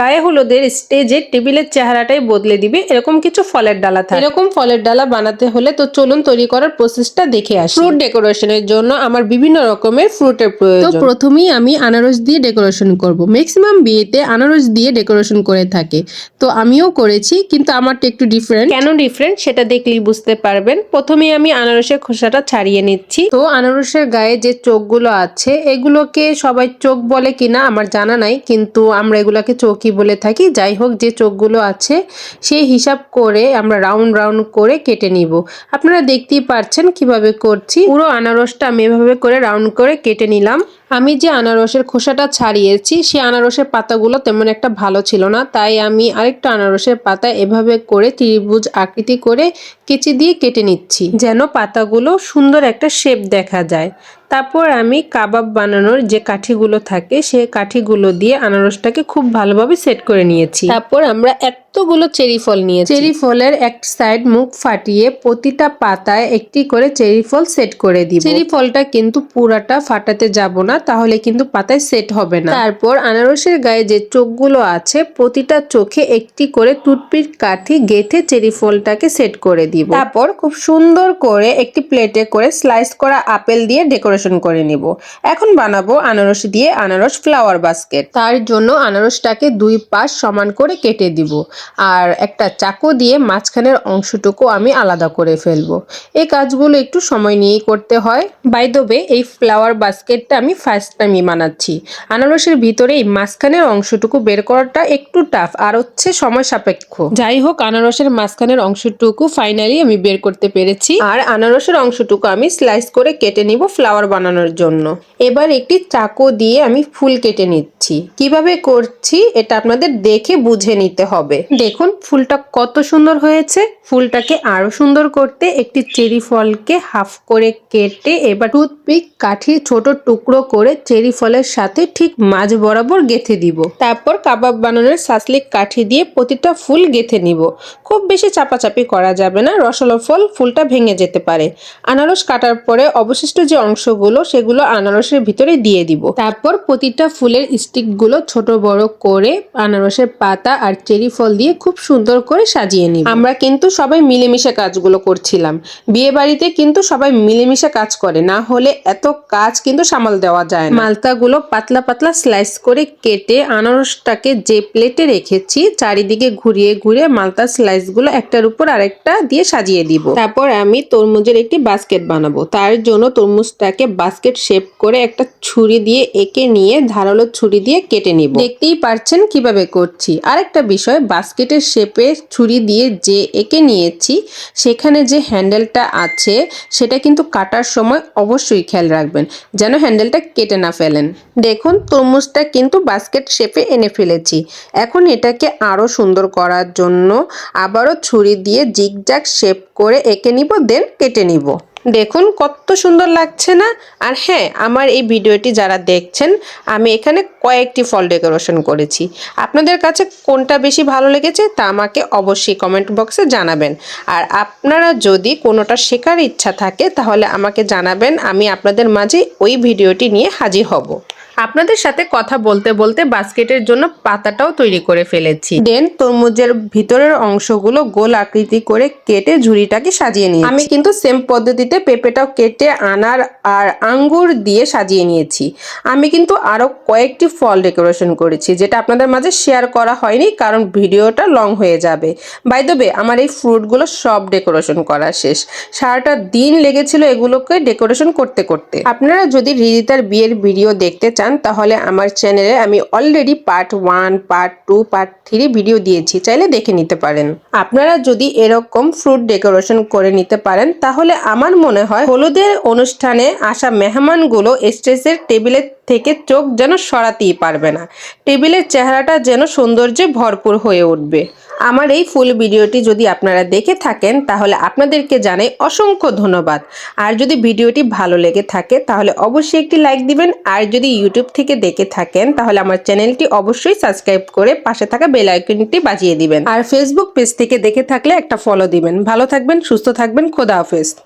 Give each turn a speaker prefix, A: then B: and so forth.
A: গায়ে হলুদের স্টেজে টেবিলের চেহারাটাই বদলে দিবে। এরকম কিছু ফলের ডালা থাকে। এরকম ফলের ডালা বানাতে হলে তো চলুন তৈরি করার প্রসেসটা দেখে আসি। ফ্রুট ডেকোরেশনের জন্য আমার বিভিন্ন রকমের ফ্রুটের প্রয়োজন। তো প্রথমেই আমি আনারস দিয়ে ডেকোরেশন করব। ম্যাক্সিমাম বিয়েতে আনারস দিয়ে ডেকোরেশন করে থাকে। তো আমিও করেছি কিন্তু আমারটা একটু ডিফারেন্ট কেন ডিফারেন্ট সেটা দেখলেই বুঝতে পারবেন। প্রথমেই আমি আনারসের খোসাটা ছাড়িয়ে নিচ্ছি। তো আনারসের গায়ে যে চোখগুলো আছে এগুলোকে সবাই চোখ বলে কিনা আমার জানা নাই কিন্তু আমরা এগুলোকে চোখই বলে থাকি, যাই হোক যে চোখগুলো আছে সেই হিসাব করে আমরা রাউন্ড রাউন্ড করে কেটে নিব। আপনারা দেখতেই পারছেন কীভাবে করছি। পুরো আনারসটা আমি এভাবে করে রাউন্ড করে কেটে নিলাম। আমি যে আনারসের খোসাটা ছাড়িয়েছি সেই আনারসের পাতাগুলো তেমন একটা ভালো ছিল না। তাই আমি আরেকটা আনারসের পাতা এভাবে করে ত্রিভুজ আকৃতি করে কেচি দিয়ে কেটে নিচ্ছি যেন পাতাগুলো সুন্দর একটা শেপ দেখা যায়। তারপর আমি কাবাব বানানোর যে কাঠিগুলো থাকে সে কাঠিগুলো দিয়ে আনারসটাকে খুব ভালোভাবে সেট করে নিয়েছি। তারপর আমরা এতগুলো চেরি ফল নিয়েছি। চেরি ফলের এক সাইড মুখ ফাটিয়ে প্রতিটা পাতায় একটি করে চেরি ফল সেট করে দিই চেরি ফলটা কিন্তু পুরাটা ফাটাতে যাব না। তাহলে কিন্তু পাতায় সেট হবে না। তারপর আনারসের গায়ে যে চোখগুলো আছে, প্রতিটা চোখে একটি করে টুথপিক, কাঠি গেথে চেরি ফলটাকে সেট করে দিব। তারপর খুব সুন্দর করে একটি প্লেটে করে স্লাইস করা আপেল দিয়ে ডেকোরেশন করে নিব। এখন বানাবো আনারস দিয়ে আনারস ফ্লাওয়ার বাস্কেট তার জন্য আনারসটাকে দুই পাশ সমান করে কেটে দিব। আর একটা চাকু দিয়ে মাঝখানের অংশটুকু আমি আলাদা করে ফেলব। এই কাজগুলো একটু সময় নিয়েই করতে হয়। বাই দ্য ওয়ে এই ফ্লাওয়ার বাস্কেটটা আমি ফার্স্ট টাইমই বানাচ্ছি আনারসের ভিতরে এই মাঝখানের অংশটুকু বের করাটা একটু টাফ আর হচ্ছে সময় সাপেক্ষ। যাই হোক, আনারসের মাঝখানের অংশটুকু ফাইনালি আমি বের করতে পেরেছি, আর আনারসের অংশটুকু আমি স্লাইস করে কেটে নিব ফ্লাওয়ার বানানোর জন্য। এবার একটি চাকু দিয়ে আমি ফুল কেটে নিচ্ছি। কীভাবে করছি এটা আপনাদের দেখে বুঝে নিতে হবে। দেখুন, ফুলটা কত সুন্দর হয়েছে। ফুলটাকে আরও সুন্দর করতে একটি চেরি ফলকে হাফ করে কেটে এবার টুথপিক কাঠি ছোট টুকরো করে চেরি ফলের সাথে ঠিক মাঝ বরাবর গেথে দিব। তারপর কাবাব বানানোর সাসলিক কাঠি দিয়ে প্রতিটা ফুল গেথে নিব। খুব বেশি চাপাচাপি করা যাবে না, রসালো ফল ফুলটা ভেঙে যেতে পারে। আনারস কাটার পরে অবশিষ্ট যে অংশগুলো, সেগুলো আনারসের ভিতরে দিয়ে দিব। তারপর প্রতিটা ফুলের স্টিকগুলো ছোট বড় করে আনারসের পাতা আর চেরি ফল দিয়ে খুব সুন্দর করে সাজিয়ে নিব। আমরা কিন্তু সবাই মিলেমিশে কাজগুলো করছিলাম। বিয়ে বাড়িতে কিন্তু সবাই মিলেমিশে কাজ করে, না হলে এত কাজ কিন্তু সামাল দেওয়া যায় না। মালতাগুলো পাতলা পাতলা স্লাইস করে কেটে আনারসটাকে যে প্লেটে রেখেছি, চারিদিকে ঘুরিয়ে ঘুরিয়ে মালতা স্লাইসগুলো একটার উপর আরেকটা দিয়ে সাজিয়ে দিব। তারপর আমি তরমুজের একটি বাস্কেট বানাবো। তার জন্য তরমুজটাকে বাস্কেট শেপ করে একটা ছুরি দিয়ে এঁকে নিয়ে ধারালো ছুরি দিয়ে কেটে নিব। দেখতেই পারছেন কীভাবে করছি। আরেকটা বিষয়, বাস্কেটের শেপে ছুরি দিয়ে যে এঁকে নিয়েছি, সেখানে যে হ্যান্ডেলটা আছে, সেটা কিন্তু কাটার সময় অবশ্যই খেয়াল রাখবেন। যেন হ্যান্ডেলটা কেটে না ফেলেন। দেখুন, তরমুজটা কিন্তু বাস্কেট শেপে এনে ফেলেছি। এখন এটাকে আরও সুন্দর করার জন্য আবারও ছুরি দিয়ে জিগজাগ শেপ করে এঁকে নিব দেন কেটে নিব। দেখুন, কত সুন্দর লাগছে না? আর হ্যাঁ আমার এই ভিডিওটি যারা দেখছেন, আমি এখানে কয়েকটি ফল ডেকোরেশন করেছি। আপনাদের কাছে কোনটা বেশি ভালো লেগেছে তা আমাকে অবশ্যই কমেন্ট বক্সে জানাবেন। আর আপনারা যদি কোনোটা শেখার ইচ্ছা থাকে, তাহলে আমাকে জানাবেন, আমি আপনাদের মাঝে ওই ভিডিওটি নিয়ে হাজির হব। আপনাদের সাথে কথা বলতে বলতে বাস্কেটের জন্য পাতাটাও তৈরি করে ফেলেছি। দেন তরমুজের ভিতরের অংশগুলো গোল আকৃতি করে কেটে ঝুড়িটাকে সাজিয়ে নিই আমি কিন্তু সেম পদ্ধতিতে পেঁপেটাও কেটে আনার আর আঙ্গুর দিয়ে সাজিয়ে নিয়েছি। আমি কিন্তু আরও কয়েকটি ফল ডেকোরেশন করেছি, যেটা আপনাদের মাঝে শেয়ার করা হয়নি কারণ ভিডিওটা লং হয়ে যাবে। বাই দ্য ওয়ে আমার এই ফ্রুটগুলো সব ডেকোরেশন করা শেষ। সারাটা দিন লেগেছিল এগুলোকে ডেকোরেশন করতে করতে। আপনারা যদি রিদিতার বিয়ের ভিডিও দেখতে চান তাহলে আমার চ্যানেলে আমি already part one part two part three video দিয়েছি, চাইলে দেখে নিতে পারেন। আপনারা যদি এরকম ফ্রুট ডেকোরেশন করে নিতে পারেন, তাহলে আমার মনে হয় হলুদের অনুষ্ঠানে আসা মেহমানগুলো স্টেজের টেবিলের থেকে চোখ যেন সরাতেই পারবে না। টেবিলের চেহারাটা যেন সৌন্দর্যে ভরপুর হয়ে উঠবে। আমার এই ফুল ভিডিওটি যদি আপনারা দেখে থাকেন, তাহলে আপনাদেরকে জানাই অসংখ্য ধন্যবাদ। আর যদি ভিডিওটি ভালো লেগে থাকে, তাহলে অবশ্যই একটি লাইক দিবেন। আর যদি ইউটিউব থেকে দেখে থাকেন, তাহলে আমার চ্যানেলটি অবশ্যই সাবস্ক্রাইব করে পাশে থাকা বেল আইকনটি বাজিয়ে দিবেন। আর ফেসবুক পেজ থেকে দেখে থাকলে একটা ফলো দিবেন। ভালো থাকবেন, সুস্থ থাকবেন। খোদা হাফেজ।